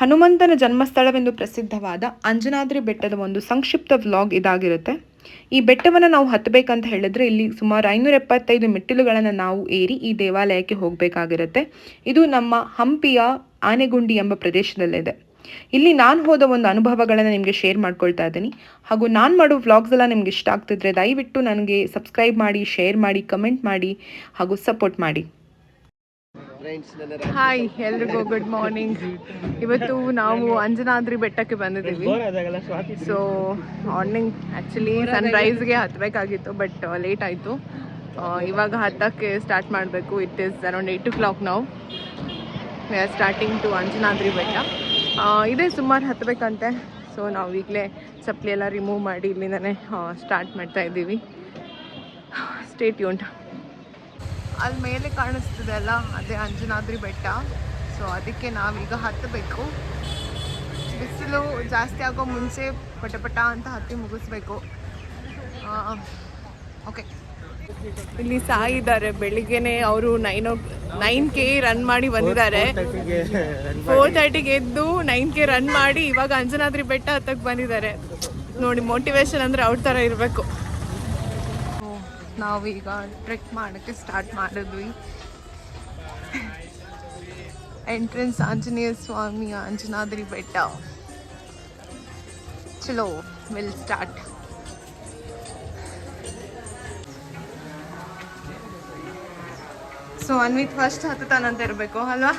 ಹನುಮಂತನ ಜನ್ಮಸ್ಥಳವೆಂದು ಪ್ರಸಿದ್ಧವಾದ ಅಂಜನಾದ್ರಿ ಬೆಟ್ಟದ ಒಂದು ಸಂಕ್ಷಿಪ್ತ ವ್ಲಾಗ್ ಇದಾಗಿರುತ್ತೆ. ಈ ಬೆಟ್ಟವನ್ನು ನಾವು ಹತ್ತಬೇಕಂತ ಹೇಳಿದ್ರೆ ಇಲ್ಲಿ ಸುಮಾರು ಐನೂರ ಎಪ್ಪತ್ತೈದು ಮೆಟ್ಟಿಲುಗಳನ್ನು ನಾವು ಏರಿ ಈ ದೇವಾಲಯಕ್ಕೆ ಹೋಗಬೇಕಾಗಿರುತ್ತೆ. ಇದು ನಮ್ಮ ಹಂಪಿಯ ಆನೆಗುಂಡಿ ಎಂಬ ಪ್ರದೇಶದಲ್ಲಿದೆ. ಇಲ್ಲಿ ನಾನು ಹೋದ ಒಂದು ಅನುಭವಗಳನ್ನು ನಿಮಗೆ ಶೇರ್ ಮಾಡ್ಕೊಳ್ತಾ ಇದ್ದೀನಿ. ಹಾಗೂ ನಾನು ಮಾಡೋ ವ್ಲಾಗ್ಸ್ ಎಲ್ಲ ನಿಮ್ಗೆ ಇಷ್ಟ ಆಗ್ತಿದ್ರೆ ದಯವಿಟ್ಟು ನನಗೆ ಸಬ್ಸ್ಕ್ರೈಬ್ ಮಾಡಿ, ಶೇರ್ ಮಾಡಿ, ಕಮೆಂಟ್ ಮಾಡಿ ಹಾಗೂ ಸಪೋರ್ಟ್ ಮಾಡಿ. ಹಾಯ್ ಎಲ್ರಿಗೂ ಗುಡ್ ಮಾರ್ನಿಂಗ್ ಇವತ್ತು ನಾವು ಅಂಜನಾದ್ರಿ ಬೆಟ್ಟಕ್ಕೆ ಬಂದಿದ್ದೀವಿ. ಸೊ ಮಾರ್ನಿಂಗ್ ಆ್ಯಕ್ಚುಲಿ ಸನ್ರೈಸ್ಗೆ ಹತ್ತಬೇಕಾಗಿತ್ತು ಬಟ್ ಲೇಟ್ ಆಯಿತು. ಇವಾಗ ಹತ್ತಕ್ಕೆ ಸ್ಟಾರ್ಟ್ ಮಾಡಬೇಕು. It is around eight o'clock ನಾವು we are starting to Anjanadri ಬೆಟ್ಟ. ಆ, ಇದೇ ಸುಮಾರು ಹತ್ತಬೇಕಂತೆ ಸೊ ನಾವು ಈಗಲೇ ಚಪ್ಪಲಿ ಎಲ್ಲ ರಿಮೂವ್ ಮಾಡಿ ಇಲ್ಲಿಂದನೇ ಸ್ಟಾರ್ಟ್ ಮಾಡ್ತಾ ಇದ್ದೀವಿ. ಸ್ಟೇಟ್ ಯೂಂಟ್ ಅಲ್ಲಿ ಮೇಲೆ ಕಾಣಿಸ್ತದೆ ಅಲ್ಲ? ಅದೇ ಅಂಜನಾದ್ರಿ ಬೆಟ್ಟ. ಸೊ ಅದಕ್ಕೆ ನಾವೀಗ ಹತ್ತಬೇಕು. ಬಿಸಿಲು ಜಾಸ್ತಿ ಆಗೋ ಮುಂಚೆ ಪಟ ಪಟ ಅಂತ ಹತ್ತಿ ಮುಗಿಸ್ಬೇಕು. ಓಕೆ ಇಲ್ಲಿ ಸಾಯಿ ಇದ್ದಾರೆ ಬೆಳಿಗ್ಗೆನೆ ಅವರು nine o nine K run ಮಾಡಿ ಬಂದಿದ್ದಾರೆ. ಫೋರ್ ತರ್ಟಿಗೆ ಎದ್ದು ನೈನ್ ಕೆ ರನ್ ಮಾಡಿ ಇವಾಗ ಅಂಜನಾದ್ರಿ ಬೆಟ್ಟ ಹತ್ತಕ್ಕೆ ಬಂದಿದ್ದಾರೆ. ನೋಡಿ ಮೋಟಿವೇಶನ್ ಅಂದ್ರೆ ಅವ್ರ ಥರ ಇರಬೇಕು. ನಾವೀಗ ಟ್ರೆಕ್ ಮಾಡೋಕ್ಕೆ ಸ್ಟಾರ್ಟ್ ಮಾಡಿದ್ವಿ. ಎಂಟ್ರೆನ್ಸ್ ಆಂಜನೇಯ ಸ್ವಾಮಿ ಅಂಜನಾದ್ರಿ ಬೆಟ್ಟ. ಚಲೋ will start so Anvith first ಹತ್ತತಾನಂತ ಇರಬೇಕು, ಅಲ್ವಾ?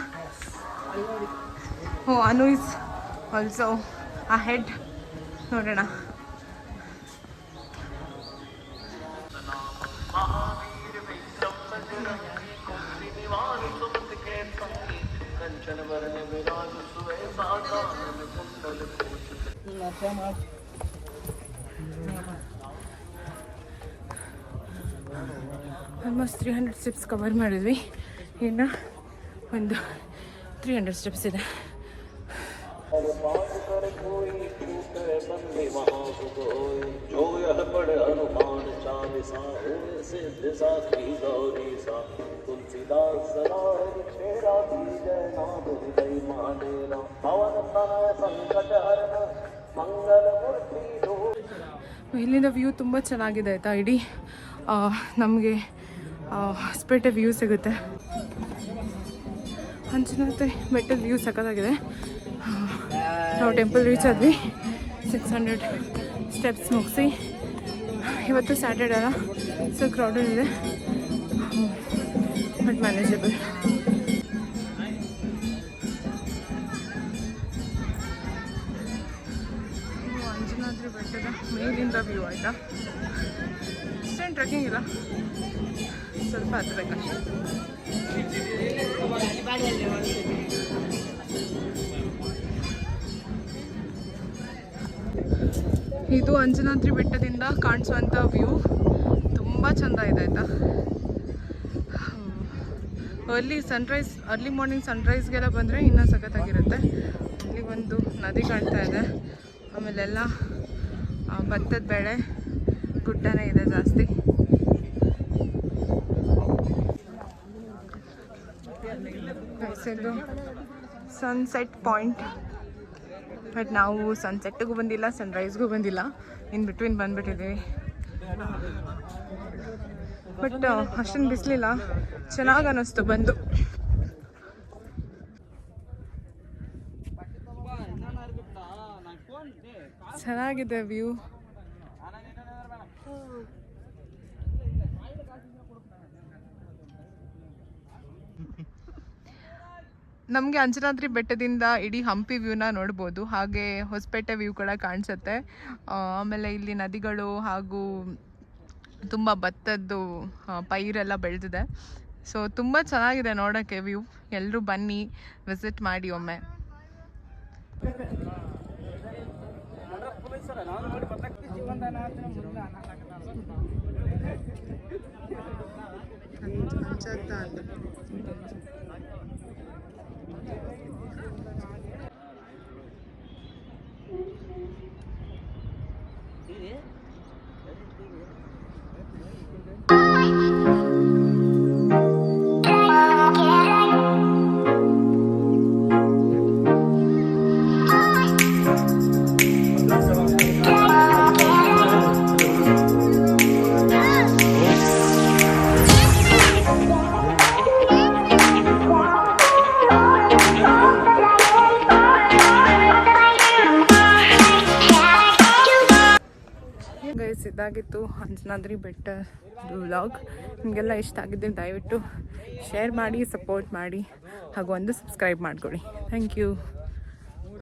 ಓ ಅನು ಆಲ್ಸೋ ಆ ಹೆಡ್ ನೋಡೋಣ. Almost three hundred steps cover ಮಾಡಿದ್ವಿ. ಇನ್ನು ಒಂದು ತ್ರೀ ಹಂಡ್ರೆಡ್ ಸ್ಟೆಪ್ಸ್ ಇದೆ. ಸಂಕಟ ಹರಣ ಇಲ್ಲಿನ ವ್ಯೂ ತುಂಬ ಚೆನ್ನಾಗಿದೆ ಆಯಿತಾ? ಇಡೀ ನಮಗೆ ಹೊಸಪೇಟೆ ವ್ಯೂ ಸಿಗುತ್ತೆ. ಹಂಚಿನತ್ತೆ ಮೆಟ್ಟಲ್ ವ್ಯೂ ಸಕ್ಕದಾಗಿದೆ ನಾವು ಟೆಂಪಲ್ ರೀಚ್ ಆದ್ವಿ. ಸಿಕ್ಸ್ ಹಂಡ್ರೆಡ್ ಸ್ಟೆಪ್ಸ್ ಮುಗಿಸಿ. ಇವತ್ತು ಸ್ಯಾಟರ್ಡೆ ಅಲ್ಲ ಸೊ ಕ್ರೌಡೆಡ್ ಇದೆ. ಬಟ್ ಮ್ಯಾನೇಜಬಲ್ ಮೇಲಿಂದ ವ್ಯೂ ಆಯಿತಾ? ಇಷ್ಟೇನು ಟ್ರೆಕ್ಕಿಂಗ್ ಇಲ್ಲ? ಸ್ವಲ್ಪ ಹತ್ತಬೇಕಷ್ಟೆ ಇದು ಅಂಜನಾದ್ರಿ ಬೆಟ್ಟದಿಂದ ಕಾಣಿಸುವಂಥ ವ್ಯೂ ತುಂಬ ಚೆಂದ ಇದೆ, ಆಯಿತಾ? ಅರ್ಲಿ ಸನ್ರೈಸ್ ಅರ್ಲಿ ಮಾರ್ನಿಂಗ್ ಸನ್ರೈಸ್ಗೆಲ್ಲ ಬಂದರೆ ಇನ್ನೂ ಸಖತ್ತಾಗಿರುತ್ತೆ. ಇಲ್ಲಿ ಒಂದು ನದಿ ಕಾಣ್ತಾ ಇದೆ. ಆಮೇಲೆಲ್ಲ ಭತ್ತದ ಬೆಳೆ ಗುಡ್ಡನೇ ಇದೆ ಜಾಸ್ತಿ. ಇದು ಸನ್ಸೆಟ್ ಪಾಯಿಂಟ್ ಬಟ್ ನಾವು ಸನ್ಸೆಟ್ಗೂ ಬಂದಿಲ್ಲ ಸನ್ರೈಸ್ಗೂ ಬಂದಿಲ್ಲ. In between ಬಂದ್ಬಿಟ್ಟಿದ್ದೀವಿ. ಬಟ್ ಅಷ್ಟೊಂದು ಬಿಸಿಲಿಲ್ಲ. ಚೆನ್ನಾಗಿ ಅನ್ನಿಸ್ತು ಬಂದು. ಚೆನ್ನಾಗಿದೆ ವ್ಯೂ. ನಮಗೆ ಅಂಜನಾದ್ರಿ ಬೆಟ್ಟದಿಂದ ಇಡೀ ಹಂಪಿ ವ್ಯೂನ ನೋಡ್ಬೋದು. ಹಾಗೆ ಹೊಸಪೇಟೆ ವ್ಯೂ ಕೂಡ ಕಾಣಿಸುತ್ತೆ. ಆಮೇಲೆ ಇಲ್ಲಿ ನದಿಗಳು ಹಾಗೂ ತುಂಬ ಭತ್ತದ್ದು ಪೈರೆಲ್ಲ ಬೆಳೆದಿದೆ. ಸೊ ತುಂಬ ಚೆನ್ನಾಗಿದೆ ನೋಡೋಕ್ಕೆ ವ್ಯೂ. ಎಲ್ಲರೂ ಬನ್ನಿ, ವಿಸಿಟ್ ಮಾಡಿ ಒಮ್ಮೆ. ಸರ್ ನಾನು ನೋಡಿ ಬರ್ತಕ್ಕಂಥ ಜೀವನ ಅಂತ ನಾನು ನಾನು ಸ್ವಲ್ಪ ಚಂದ ಅಂತ ಇದಾಗಿತ್ತು ಅಂಜನಾದ್ರಿ ಬೆಟ್ಟ ವ್ಲಾಗ್ ನಿಮಗೆಲ್ಲ ಇಷ್ಟ ಆಗಿದ್ದರೆ ದಯವಿಟ್ಟು ಶೇರ್ ಮಾಡಿ ಸಪೋರ್ಟ್ ಮಾಡಿ ಹಾಗೂ ಒಂದು ಸಬ್ಸ್ಕ್ರೈಬ್ ಮಾಡ್ಕೊಳ್ಳಿ. Thank you